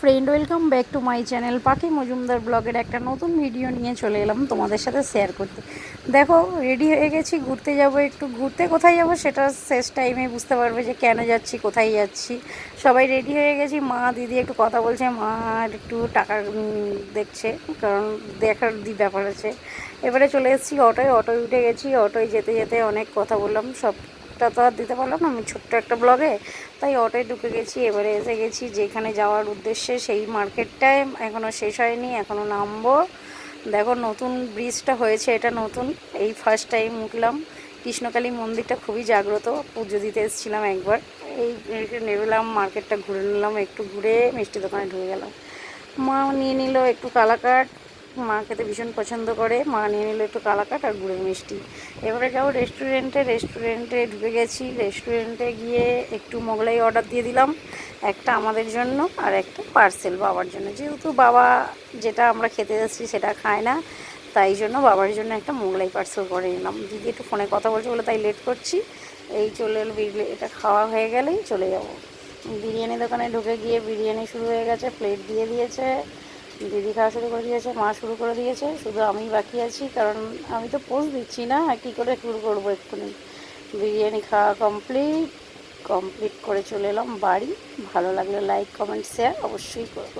Friend welcome back to my channel Pakhi Majumdar ব্লগের একটা নতুন ভিডিও নিয়ে চলে এলাম তোমাদের সাথে শেয়ার করতে। দেখো রেডি হয়ে গেছি, ঘুরতে যাব একটু। ঘুরতে কোথায় যাব সেটা শেষ টাইমে বুঝতে পারবে যে কেন যাচ্ছি, কোথায় যাচ্ছি। সবাই রেডি হয়ে গেছি, মা দিদি একটু কথা বলছে, মা একটু টাকা দেখছে, কারণ দেখার দি ব্যাপার আছে। এবারে চলে এসেছি অটোয় অটোয় উঠে গেছি, অটোয় যেতে যেতে অনেক কথা বললাম সবটা তো আর দিতে পারলাম না, আমি ছোট্ট একটা ব্লগে। তাই অটোয় ঢুকে গেছি, এবারে এসে গেছি যেখানে যাওয়ার উদ্দেশ্যে, সেই মার্কেটটায়। এখনও শেষ হয়নি এখনও নামবো। দেখো নতুন ব্রিজটা হয়েছে, এটা নতুন। এই ফার্স্ট টাইম উঠলাম। কৃষ্ণকালী মন্দিরটা খুবই জাগ্রত, পুজো দিতে এসেছিলাম একবার। এই নেবেলাম মার্কেটটা ঘুরে নিলাম, একটু ঘুরে মিষ্টি দোকানে ঢুকে গেলাম। মা নিয়ে নিল একটু কালাকাট। মা খেতে ভীষণ পছন্দ করে। মা নিয়ে নিল একটু কালাকাট আর গুড়ের মিষ্টি। এবারে যাব রেস্টুরেন্টে রেস্টুরেন্টে ঢুকে গেছি। রেস্টুরেন্টে গিয়ে একটু মোগলাই অর্ডার দিয়ে দিলাম। একটা আমাদের জন্য আর একটা পার্সেল বাবার জন্য। যেহেতু বাবা যেটা আমরা খেতে যাচ্ছি সেটা খায় না, তাই জন্য বাবার জন্য একটা মোগলাই পার্সেল করে নিলাম। দিদি একটু ফোনে কথা বলছে বলে তাই লেট করছি। এই চলে এলো এটা খাওয়া হয়ে গেলেই চলে যাব। বিরিয়ানি দোকানে ঢুকে গিয়ে বিরিয়ানি শুরু হয়ে গেছে প্লেট দিয়ে দিয়েছে। দিদি খাওয়া শুরু করে দিয়েছে, মা শুরু করে দিয়েছে, শুধু আমি বাকি আছি, কারণ আমি তো পোস্ট দিচ্ছি না কী করে শুরু করব এক্ষুনি? বিরিয়ানি খাওয়া কমপ্লিট কমপ্লিট করে চলে এলাম বাড়ি। ভালো লাগলে লাইক কমেন্ট শেয়ার অবশ্যই করব।